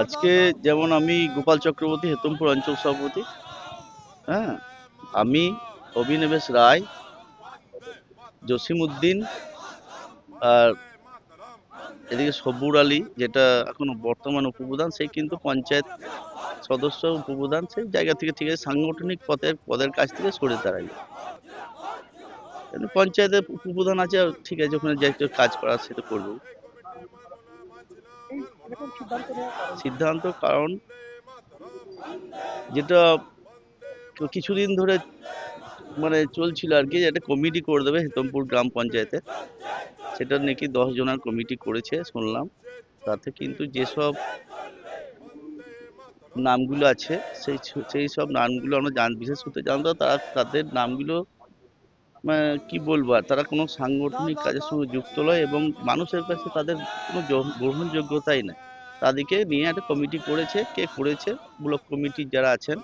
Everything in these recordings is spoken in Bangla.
আজকে যেমন আমি গোপাল চক্রবর্তী, হেতমপুর অঞ্চল সভাপতি হ্যাঁ আমি অভিনিবেশ রায় জসিম উদ্দিন আর এদিকে সব্বুর আলী, যেটা এখন বর্তমান উপপ্রধান সেই কিন্তু পঞ্চায়েত সদস্য উপপ্রধান সেই জায়গা থেকে ঠিক আছে, সাংগঠনিক পদের পদের কাছ থেকে সরে দাঁড়াই পঞ্চায়েতের উপপ্রধান আছে ঠিক আছে, ওখানে যে কাজ করা সেটা করব সিদ্ধান্ত, কারণ যেটা কিছুদিন ধরে মানে চলছিল আর কি, একটা কমিটি করে দেবে হেতমপুর গ্রাম পঞ্চায়েতে। সেটা নাকি দশ জনের কমিটি করেছে, শুনলাম। তাতে কিন্তু যেসব নামগুলো আছে, সেই সেই সব নামগুলো আমরা জান, বিশেষ সূত্রে জানতো তারা, তাদের নামগুলো কি বলব তারা কোনো সাংগঠনিক কাজের সঙ্গে যুক্ত নয় এবং মানুষের কাছে তাদের কোনো গ্রহণযোগ্যতাই নেই। তাদেরকে নিয়ে একটা কমিটি করেছে, কে করেছে, ব্লক কমিটির যারা আছেন,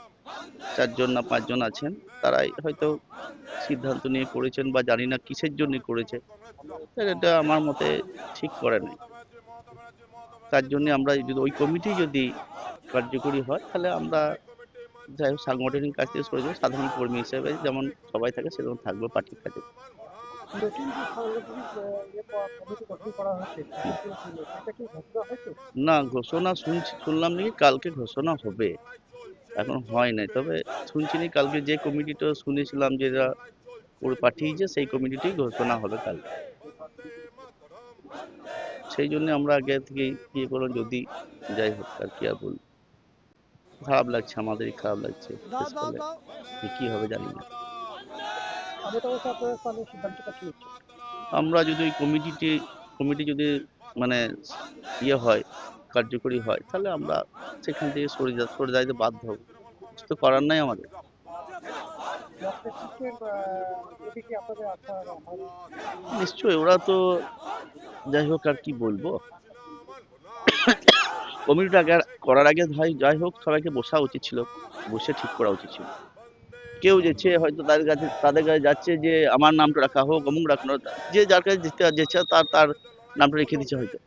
চারজন না পাঁচজন আছেন, তারাই হয়তো সিদ্ধান্ত নিয়ে করেছেন বা জানি না কিসের জন্য করেছে। এটা আমার মতে ঠিক করে নাই। তার জন্য আমরা যদি ওই কমিটি যদি কার্যকরী হয়, তাহলে আমরা যাই হোক সাংগঠনিক কাজ থেকে সরে যাব সাধারণ কর্মী হিসেবে যেমন সবাই থাকে সেরকম থাকব পার্টির কাজে। না ঘোষণা শুনছি শুনলাম নাকি কালকে ঘোষণা হবে। এখন হয় নাই তবে শুনছি নি কালকে যে কমিটিটা শুনেছিলাম যেটা ওরা পাঠিয়েছে সেই কমিটিটি ঘোষণা হবে কাল সেই জন্য আমরা আগে থেকে ইয়ে করলাম যদি যাই হোক আর কি আর বলব। খারাপ লাগছে আমাদেরই খারাপ লাগছে কি হবে জানি না। আমরা যদি ওই কমিটিটি কমিটি যদি মানে ইয়ে হয় কার্যকরী হয় তাহলে আমরা সেখান থেকে সরে যা সরে যাইতে বাধ্য হব। কিছু তো করার নাই আমাদের। নিশ্চয়ই ওরা তো যাই হোক আর কি বলব। কমিটিটা করার আগে ভাই, যাই হোক, সবাইকে বসা উচিত ছিল। বসে ঠিক করা উচিত ছিল। কেউ যেছে, হয়তো তাদের কাছে তাদের কাছে যাচ্ছে যে, আমার নামটা রাখা হোক, অমুক রাখানো যে যার কাছে যেতে যেছে, তার তার নামটা রেখে দিচ্ছে হয়তো।